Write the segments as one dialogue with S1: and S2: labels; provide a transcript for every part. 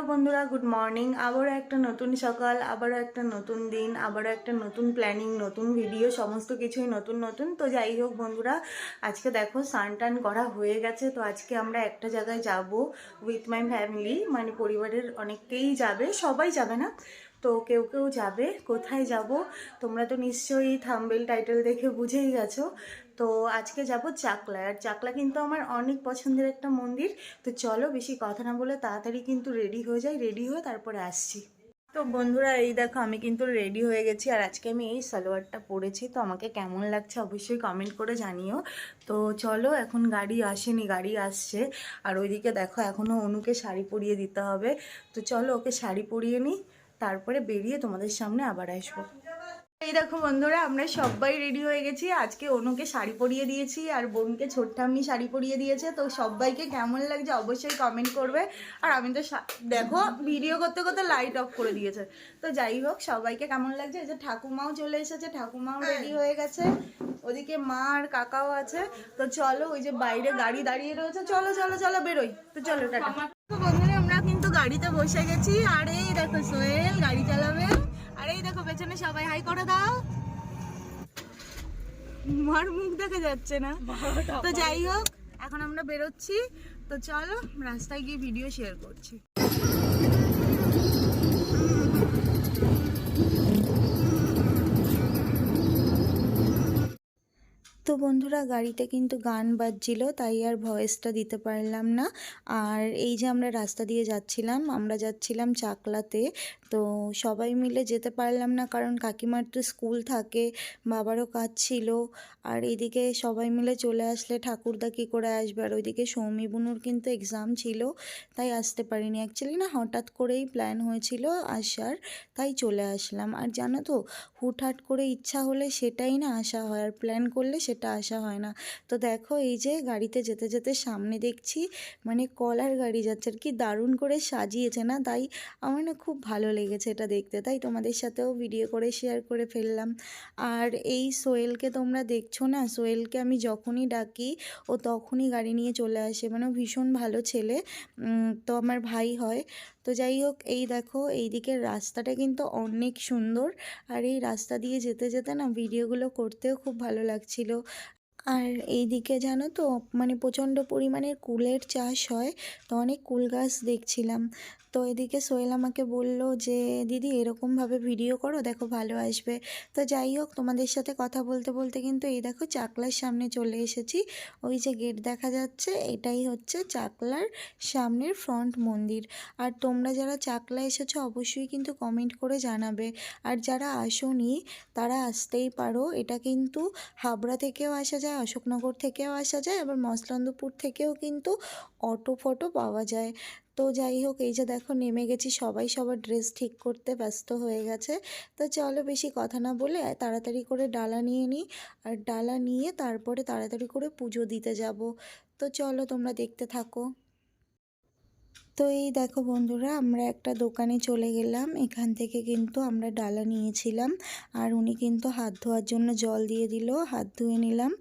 S1: Hello বন্ধুরা, good morning. আবারও একটা নতুন সকাল, আবারও একটা নতুন দিন, আবারও একটা নতুন প্ল্যানিং, নতুন ভিডিও, সমস্ত কিছুই নতুন নতুন। তো যাই হোক বন্ধুরা, আজকে দেখো স্নান টান করা হয়ে গেছে। তো আজকে আমরা একটা জায়গায় যাব উইথ মাই ফ্যামিলি মানে পরিবারের অনেকেই যাবে, সবাই যাবে না? তো কেউ কেউ যাবে, কোথায় যাব? তোমরা তো নিশ্চয়ই থাম্বেল টাইটেল দেখে বুঝেই গেছো। তো আজকে যাব চাকলা আর চাকলা কিন্তু আমার অনেক পছন্দের একটা মন্দির। তো চলো বেশি কথা না বলে তাড়াতাড়ি কিন্তু রেডি হয়ে যাই রেডি হয়ে তারপরে আসছি। তো বন্ধুরা, এই দেখো আমি কিন্তু রেডি হয়ে গেছি। আর আজকে আমি এই সালোয়ারটা পরেছি। তো আমাকে কেমন লাগছে অবশ্যই কমেন্ট করে জানিও। তো চলো এখন গাড়ি আসেনি, গাড়ি আসছে। আর ওইদিকে দেখো এখনও অনুকে শাড়ি পরিয়ে দিতে হবে। তো চলো ওকে শাড়ি পরিয়ে নিই। তারপরে বেরিয়ে তোমাদের সামনে আবার আসব। এই দেখো বন্ধুরা আমরা সবাই রেডি হয়ে গেছি। আজকে অনুকে শাড়ি পরিয়ে দিয়েছি আর বোনকে ছোট্ট আমি শাড়ি পরিয়ে দিয়েছে। তো সবাইকে কেমন লাগছে অবশ্যই কমেন্ট করবে। আর আমি তো দেখো ভিডিও করতে করতে লাইট অফ করে দিয়েছে। তো যাই হোক সবাইকে কেমন লাগছে? এই যে ঠাকুমাও চলে এসেছে ঠাকুমাও রেডি হয়ে গেছে। ওদিকে মা আর কাকাও আছে। তো চলো ওই যে বাইরে গাড়ি দাঁড়িয়ে রয়েছে। চলো চলো চলো বেরোই। তো চলো টাটা। বন্ধুরা আমরা কিন্তু গাড়িতে বসে গেছি। আর এই দেখো সোহেল গাড়ি চালাবে। এই দেখো পেছনে সবাই হাই করে দাও। মার মুখ দেখা যাচ্ছে না। তো যাই হোক এখন আমরা বেরোচ্ছি। তো চলো রাস্তায় গিয়ে ভিডিও শেয়ার করছি। তো বন্ধুরা গাড়িতে কিন্তু গান বাজছিল, তাই আর ভয়েসটা দিতে পারলাম না। আর এই যে আমরা রাস্তা দিয়ে যাচ্ছিলাম, আমরা যাচ্ছিলাম চাকলাতে। তো সবাই মিলে যেতে পারলাম না, কারণ কাকিমার তো স্কুল থাকে, বাবারও কাজ ছিল। আর এদিকে সবাই মিলে চলে আসলে ঠাকুরদা কী করে আসবে? আর ওইদিকে সৌমি বুনুর কিন্তু এক্সাম ছিল, তাই আসতে পারিনি। অ্যাকচুয়ালি না, হঠাৎ করেই প্ল্যান হয়েছিল আসার, তাই চলে আসলাম। আর জানো তো, হুটহাট করে ইচ্ছা হলে সেটাই না আসা হয়। আর প্ল্যান করলে সেটা আসা হয় না। তো দেখো এই যে গাড়িতে যেতে যেতে সামনে দেখছি মানে কলার গাড়ি যাচ্ছে আর কি, দারুণ করে সাজিয়েছে না? তাই আমার না খুব ভালো লেগেছে এটা দেখতে। তাই তোমাদের সাথেও ভিডিও করে শেয়ার করে ফেললাম। আর এই সোয়েলকে তোমরা দেখছ না? সোয়েলকে আমি যখনই ডাকি, ও তখনই গাড়ি নিয়ে চলে আসে। মানে ভীষণ ভালো ছেলে। তো আমার ভাই হয়। তো যাই হোক, এই দেখো, এই দিকের রাস্তাটা কিন্তু অনেক সুন্দর। আর এই রাস্তা দিয়ে যেতে যেতে না ভিডিওগুলো করতেও খুব ভালো লাগছিল। আর এই দিকে জানো তো মানে প্রচণ্ড পরিমাণের কুলের চাষ হয়, তো অনেক কুল গাছ দেখছিলাম। তো এদিকে সোহেল আমাকে বলল যে, দিদি, এরকমভাবে ভিডিও করো, দেখো ভালো আসবে। তো যাই হোক, তোমাদের সাথে কথা বলতে বলতে কিন্তু এই দেখো চাকলার সামনে চলে এসেছি। ওই যে গেট দেখা যাচ্ছে, এটাই হচ্ছে চাকলার সামনের ফ্রন্ট মন্দির। আর তোমরা যারা চাকলা এসেছ, অবশ্যই কিন্তু কমেন্ট করে জানাবে। আর যারা আসোনি, তারা আসতেই পারো। এটা কিন্তু হাবড়া থেকেও আসা যায়, অশোকনগর থেকেও আসা যায়, আবার মসলন্দপুর থেকেও কিন্তু অটো ফটো পাওয়া যায়। তো যাই হোক, এই যে দেখো নেমে গেছি, সবাই সবার ড্রেস ঠিক করতে ব্যস্ত হয়ে গেছে। তো চলো বেশি কথা না বলে তাড়াতাড়ি করে ডালা নিয়ে নিই। আর ডালা নিয়ে তারপরে তাড়াতাড়ি করে পুজো দিতে যাব। তো চলো তোমরা দেখতে থাকো। তো এই দেখো বন্ধুরা, আমরা একটা দোকানে চলে গেলাম। এখান থেকে কিন্তু আমরা ডালা নিয়েছিলাম আর উনি কিন্তু হাত ধোয়ার জন্য জল দিয়ে দিল, হাত ধুয়ে নিলাম।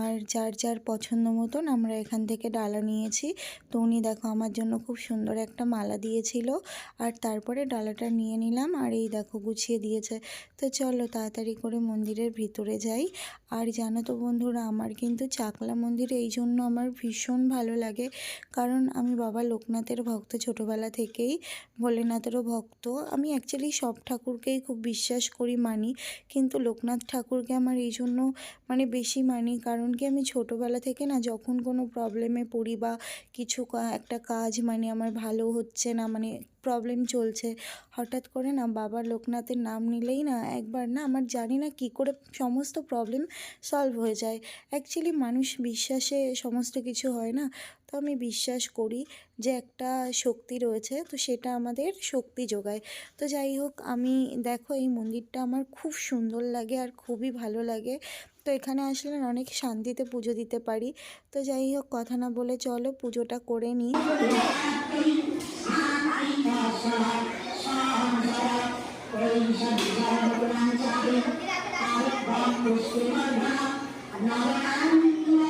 S1: আর যার যার পছন্দ মতন আমরা এখান থেকে ডালা নিয়েছি। তো উনি দেখো আমার জন্য খুব সুন্দর একটা মালা দিয়েছিল আর তারপরে ডালাটা নিয়ে নিলাম আর এই দেখো গুছিয়ে দিয়েছে। তো চলো তাড়াতাড়ি করে মন্দিরের ভিতরে যাই। আর জানো তো বন্ধুরা, আমার কিন্তু চাকলা মন্দির এই জন্য আমার ভীষণ ভালো লাগে। কারণ আমি বাবা লোকনাথের ভক্ত ছোটোবেলা থেকেই ভোলেনাথেরও ভক্ত। আমি অ্যাকচুয়ালি সব ঠাকুরকেই খুব বিশ্বাস করি, মানি। কিন্তু লোকনাথ ঠাকুরকে আমার এই জন্য মানে বেশি মানি। কারণ কি আমি ছোটোবেলা থেকে না যখন কোনো প্রবলেমে পড়ি বা কিছু একটা কাজ মানে আমার ভালো হচ্ছে না মানে প্রবলেম চলছে। হঠাৎ করে না বাবা লোকনাথের নাম নিলেই না একবার না আমার জানি না কি করে সমস্ত প্রবলেম সলভ হয়ে যায়। অ্যাকচুয়ালি মানুষ বিশ্বাসে সমস্ত কিছু হয় না। তো আমি বিশ্বাস করি যে একটা শক্তি রয়েছে, তো সেটা আমাদের শক্তি যোগায়। তো যাই হোক, আমি দেখো এই মন্দিরটা আমার খুব সুন্দর লাগে আর খুবই ভালো লাগে। তো এখানে আসলে অনেক শান্তিতে পুজো দিতে পারি। তো যাই হোক, কথা না বলে চলো পুজোটা করে নিই। Thank you.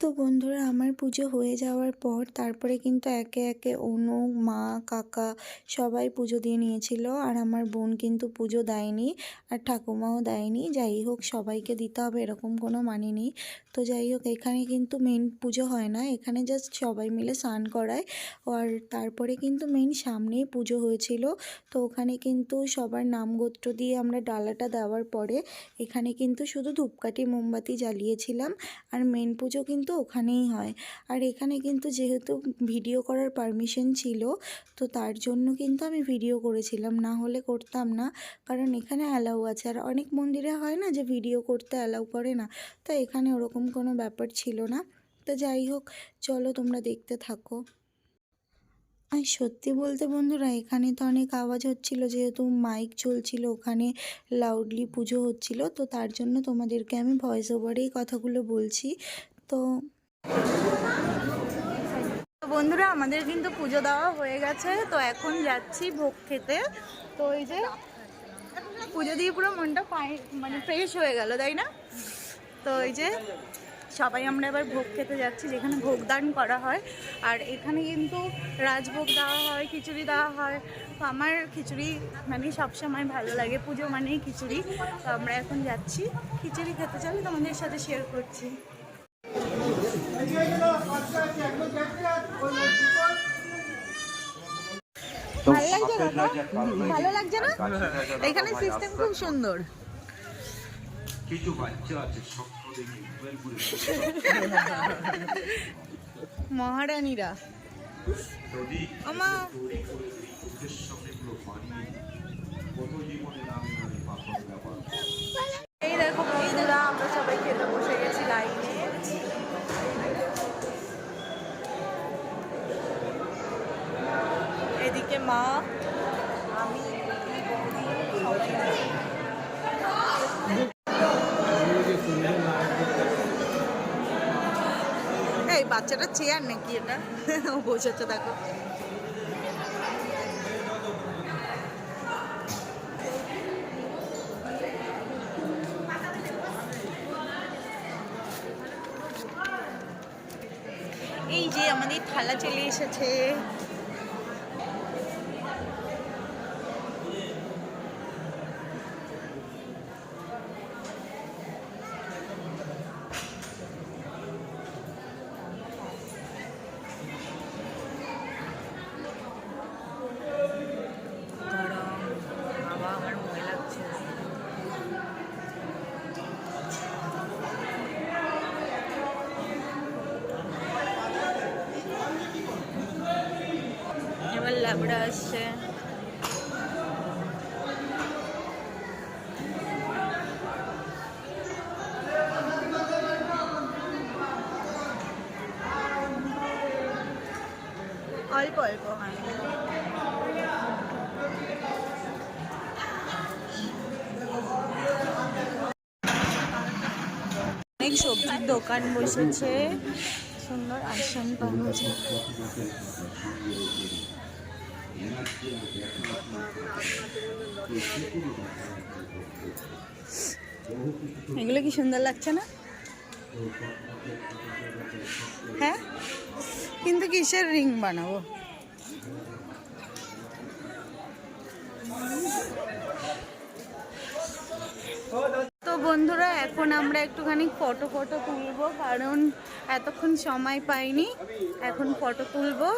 S1: বন্ধুরা আমার পুজো হয়ে যাওয়ার পর তারপরে কিন্তু একে একে অনু, মা, কাকা সবাই পুজো দিয়ে নিয়েছিল। আর আমার বোন কিন্তু পুজো দেয়নি আর ঠাকুমাও দেয়নি। যাই হোক, সবাইকে দিতে হবে এরকম কোনো মানে নেই। তো যাই হোক, এখানে কিন্তু মেন পুজো হয় না। এখানে জাস্ট সবাই মিলে স্নান করায়। আর তারপরে কিন্তু মেন সামনেই পুজো হয়েছিল। তো ওখানে কিন্তু সবার নাম গোত্র দিয়ে আমরা ডালাটা দেওয়ার পরে এখানে কিন্তু শুধু ধূপকাঠি, মোমবাতি জ্বালিয়েছিলাম। আর মেন পুজো কিন্তু ওখানেই হয়। আর এখানে কিন্তু যেহেতু ভিডিও করার পারমিশন ছিল, তো তার জন্য কিন্তু আমি ভিডিও করেছিলাম। না হলে করতাম না, কারণ এখানে অ্যালাউ আছে। আর অনেক মন্দিরে হয় না যে ভিডিও করতে অ্যালাউ করে না, তো এখানে ওরকম কোনো ব্যাপার ছিল না। তো যাই হোক, চলো তোমরা দেখতে থাকো। আর সত্যি বলতে বন্ধুরা, এখানে তো অনেক আওয়াজ হচ্ছিল, যেহেতু মাইক চলছিল, ওখানে লাউডলি পুজো হচ্ছিল, তো তার জন্য তোমাদেরকে আমি ভয়েস ওভারেই কথাগুলো বলছি। তো।
S2: বন্ধুরা, আমাদের কিন্তু পুজো দেওয়া হয়ে গেছে। তো এখন যাচ্ছি ভোগ খেতে। তো এই যে পুজো দিয়ে পুরো মনটা মানে ফ্রেশ হয়ে গেল, তাই না? তো এই যে সবাই আমরা এবার ভোগ খেতে যাচ্ছি, যেখানে ভোগদান করা হয়। আর এখানে কিন্তু রাজভোগ দেওয়া হয়, খিচুড়ি দেওয়া হয়। তো আমার খিচুড়ি মানে সবসময় ভালো লাগে, পুজো মানেই খিচুড়ি। তো আমরা এখন যাচ্ছি। খিচুড়ি খেতে চলে তোমাদের সাথে শেয়ার করছি। ভালো লাগছে কাকা? ভালো লাগছে না? এখানে সিস্টেম খুব সুন্দর।
S3: কিছু বাচ্চা আছে দেখে
S2: মহারানীরা।
S3: এই
S2: দেখো বন্ধুরা আমরা সবাই খেতে বসে গেছি লাইনে এদিকে মা, আমি এই বাচ্চাটা চেয়ার নাকি এটা? বসেছে, দেখো। এই যে আমাদের থালা চলে এসেছে। এবার ল্যাবড়া আসছে। অল্প অল্প অনেক সবজির দোকান বসেছে। সুন্দর আসন পাচ্ছে এগুলো কি সুন্দর লাগছে না? হ্যাঁ? কিন্তু কিসের রিং বানাবো? তো বন্ধুরা, এখন আমরা একটুখানি ফটো ফটো তুলবো, কারণ এতক্ষণ সময় পাইনি। এখন ফটো তুলবো।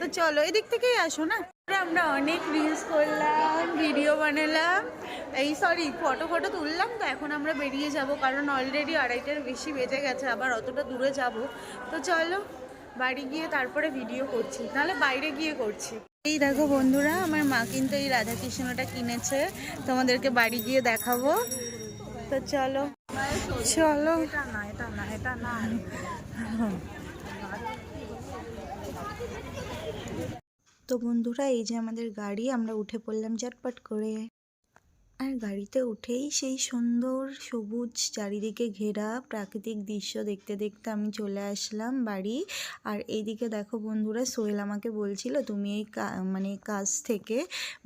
S2: তো চলো এদিক থেকেই আসো না? আমরা অনেক রিলস করলাম ভিডিও বানালাম। এই সরি ফটো ফটো তুললাম তো এখন আমরা বেরিয়ে যাব কারণ অলরেডি আড়াইটার বেশি বেজে গেছে আবার অতটা দূরে যাব। তো চলো বাড়ি গিয়ে তারপরে ভিডিও করছি নাহলে বাইরে গিয়ে করছি। এই দেখো বন্ধুরা আমার মা কিন্তু এই রাধাকৃষ্ণটা কিনেছে তোমাদেরকে বাড়ি গিয়ে দেখাবো। তো চলো চলো এটা না এটা না এটা না।
S1: তো বন্ধুরা এই যে আমাদের গাড়ি আমরা উঠে পড়লাম চটপট করে। আর গাড়িতে উঠেই সেই সুন্দর সবুজ চারিদিকে ঘেরা প্রাকৃতিক দৃশ্য দেখতে দেখতে আমি চলে আসলাম বাড়ি। আর এইদিকে দেখো বন্ধুরা, সোহেল আমাকে বলছিল, তুমি এই মানে কাজ থেকে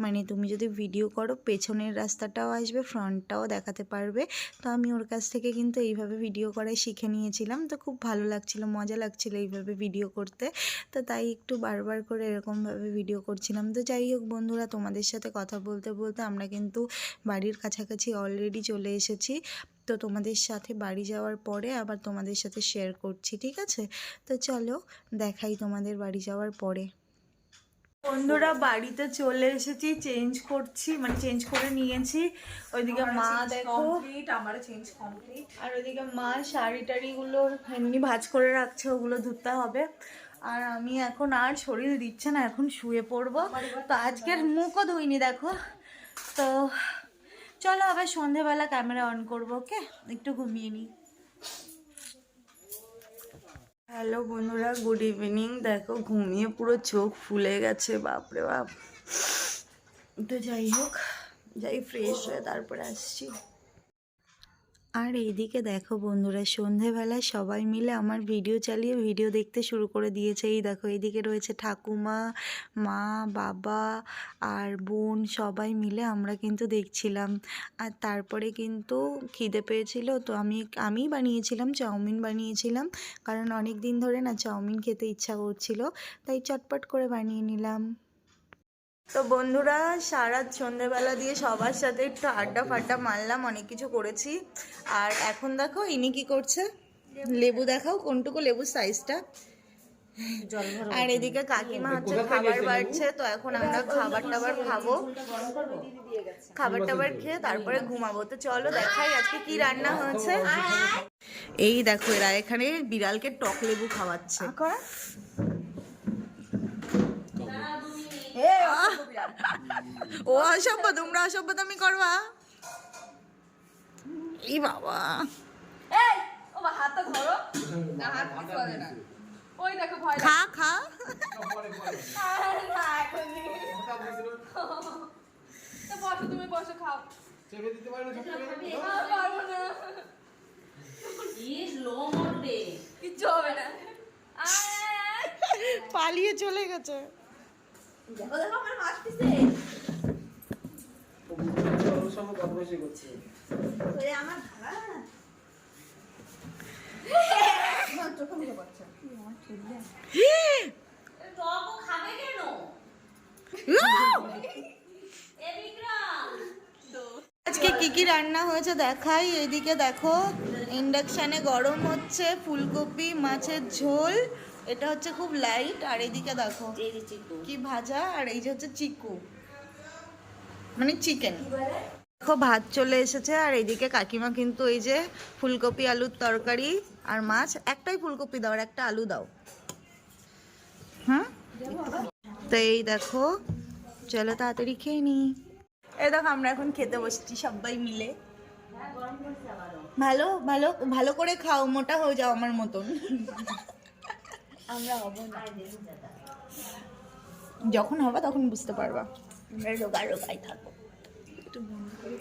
S1: মানে তুমি যদি ভিডিও করো, পেছনের রাস্তাটাও আসবে, ফ্রন্টটাও দেখাতে পারবে। তো আমি ওর কাছ থেকে কিন্তু এইভাবে ভিডিও করাই শিখে নিয়েছিলাম। তো খুব ভালো লাগছিল, মজা লাগছিল এইভাবে ভিডিও করতে। তো তাই একটু বারবার করে এরকমভাবে ভিডিও করছিলাম। তো যাই হোক বন্ধুরা, তোমাদের সাথে কথা বলতে বলতে আমরা কিন্তু বাড়ির কাছাকাছি অলরেডি চলে এসেছি। তো তোমাদের সাথে বাড়ি যাওয়ার পরে আবার তোমাদের সাথে শেয়ার করছি ঠিক আছে? তো চলো দেখাই তোমাদের বাড়ি যাওয়ার পরে।
S2: বন্ধুরা বাড়িতে চলে এসেছি চেঞ্জ করছি মানে চেঞ্জ করে নিয়েছি। ওইদিকে মা দেখো।
S4: কমপ্লিট আমারও চেঞ্জ কমপ্লিট
S2: আর ওইদিকে মা শাড়ি টাড়িগুলো এমনি ভাজ করে রাখছে ওগুলো ধুতে হবে। আর আমি এখন আর শরীর দিচ্ছে না এখন শুয়ে পড়ব। তো আজকের মুখও ধুইনি দেখো। তো চলো আবার সন্ধেবেলা ক্যামেরা অন করব ওকে একটু ঘুমিয়ে নিই। হ্যালো বন্ধুরা গুড ইভিনিং দেখো, ঘুমিয়ে পুরো চোখ ফুলে গেছে, বাপরে বাপ। তো যাই হোক, যাই ফ্রেশ হয়ে তারপরে আসছি।
S1: আর এইদিকে দেখো বন্ধুরা, সন্ধেবেলায় সবাই মিলে আমার ভিডিও চালিয়ে ভিডিও দেখতে শুরু করে দিয়েছে। এই দেখো, এইদিকে রয়েছে ঠাকুমা, মা, বাবা আর বোন সবাই মিলে আমরা কিন্তু দেখছিলাম। আর তারপরে কিন্তু খিদে পেয়েছিল, তো আমি আমি বানিয়েছিলাম, চাউমিন বানিয়েছিলাম। কারণ অনেক দিন ধরে না চাউমিন খেতে ইচ্ছা করছিল, তাই চটপট করে বানিয়ে নিলাম।
S2: তো বন্ধুরা সারা সন্ধেবেলা দিয়ে সবার সাথে একটু আড্ডা ফাড্ডা মারলাম অনেক কিছু করেছি। আর এখন দেখো ইনি কি করছে? লেবু দেখাও কোনটুকু লেবুর সাইজটা আর এদিকে কাকিমা হচ্ছে খাবার বাড়ছে তো এখন আমরা খাবার টাবার খাব। খাবার টাবার খেয়ে তারপরে ঘুমাবো। তো চলো দেখাই আজকে কি রান্না হয়েছে। এই দেখো এরা এখানে বিড়ালকে টক লেবু খাওয়াচ্ছে। ও অসভ্য তোমরা অসভ্য তুমি করবা। এই বাবা।
S4: এই ও হাতটা ধরো। না হাত কিছু হবে না। ওই দেখো ভয়
S2: খা খা।
S4: লাগে না এখনই। তো বসো তুমি বসো খাও। আর পারব না না। আয়, আয়, আয়।
S2: পালিয়ে চলে গেছে।
S4: দেখো দেখো আমার মাছ পিসে ওই আমার ভাড়া চোখে মুখে পড়ছে
S2: আজকে কি কি রান্না হয়েছে দেখাই এদিকে দেখো ইন্ডাকশানে গরম হচ্ছে ফুলকপি মাছের ঝোল এটা হচ্ছে খুব লাইট আর এদিকে দেখো কি ভাজা আর এই যে হচ্ছে চিকু। মানে চিকেন দেখো ভাত চলে এসেছে আর এইদিকে কাকিমা কিন্তু এই যে ফুলকপি আলুর তরকারি আর মাছ। একটাই ফুলকপি দাও আর একটা আলু দাও। হুম? তো এই দেখো চলো তাড়াতাড়ি খেয়ে নি। এই দেখো আমরা এখন খেতে বসছি সবাই মিলে। ভালো ভালো ভালো করে খাও মোটা হয়ে যাও আমার মতন। আমরা যখন হবা তখন বুঝতে পারবা। আমরা রোগা রোগাই থাকব।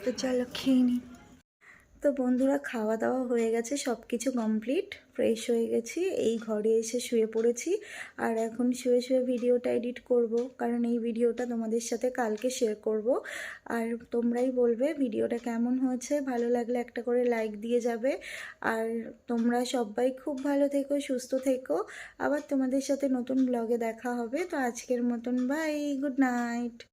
S1: তো চলো খেয়ে নিই তো বন্ধুরা খাওয়া দাওয়া হয়ে গেছে সব কিছু কমপ্লিট ফ্রেশ হয়ে গেছি, এই ঘরে এসে শুয়ে পড়েছি আর এখন শুয়ে শুয়ে ভিডিওটা এডিট করব, কারণ এই ভিডিওটা তোমাদের সাথে কালকে শেয়ার করব। আর তোমরাই বলবে ভিডিওটা কেমন হয়েছে, ভালো লাগলে একটা করে লাইক দিয়ে যাবে। আর তোমরা সবাই খুব ভালো থেকো, সুস্থ থেকো। আবার তোমাদের সাথে নতুন ব্লগে দেখা হবে, তো আজকের মতন বাই গুড নাইট